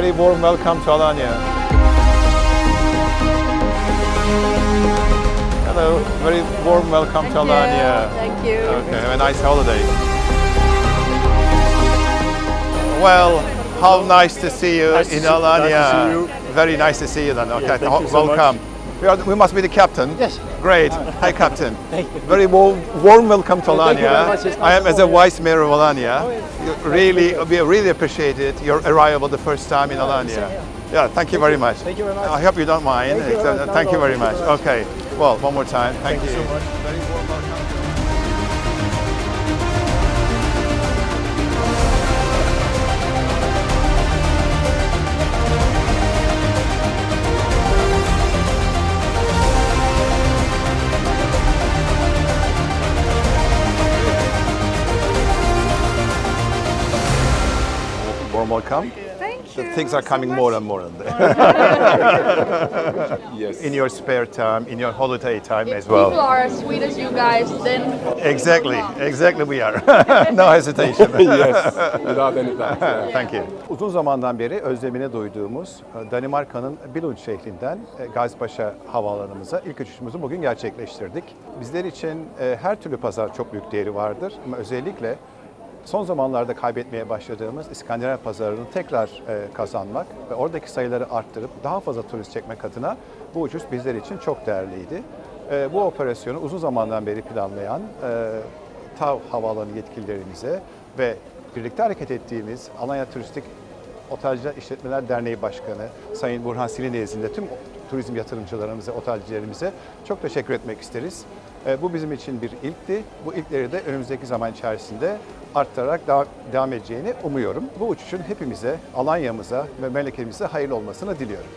very warm welcome to Alanya. Hello, very warm welcome to Alanya. Thank you. Okay, have a nice holiday. Well, how nice to see you Nice in see- nice to Alanya. see you. Very nice to see you then. Okay, thank you so welcome. We, are, we must be the captain. Yes. Great. Hi, captain. Thank you. Very warm, warm welcome to you Alanya. much. I am as a vice mayor of Alanya. Really, we really appreciated your arrival the first time in Alanya. Yeah, thank you very much. Thank you very much. I hope you don't mind. Thank you very Uh, much. Thank you very much. you. Okay. Well, one more time. Thank, Thank you so much. Very warm welcome. Warm welcome. Thank The you. things are so coming much. more and more and Yes. in your spare time, in your holiday time If as people well. are as sweet as you guys, then Exactly, exactly we are. no hesitation. yes. Without any doubt. yeah. Thank you. Uzun zamandan beri özlemini duyduğumuz e, Danimarka'nın Billund şehrinden e, Gazipaşa havaalanımıza ilk uçuşumuzu bugün gerçekleştirdik. Bizler için e, her türlü pazar çok büyük değeri vardır ama özellikle son zamanlarda kaybetmeye başladığımız İskandinav pazarını tekrar e, kazanmak ve oradaki sayıları arttırıp daha fazla turist çekmek adına bu uçuş bizler için çok değerliydi. E, Bu operasyonu uzun zamandan beri planlayan e, TAV Havaalanı yetkililerimize ve birlikte hareket ettiğimiz Alanya Turistik Otelciler İşletmeler Derneği Başkanı Sayın Burhan Silin nezdinde tüm turizm yatırımcılarımıza, otelcilerimize çok teşekkür etmek isteriz. E, Bu bizim için bir ilkti. Bu ilkleri de önümüzdeki zaman içerisinde arttırarak devam edeceğini umuyorum. Bu uçuşun hepimize, Alanya'mıza ve memleketimize hayırlı olmasını diliyorum.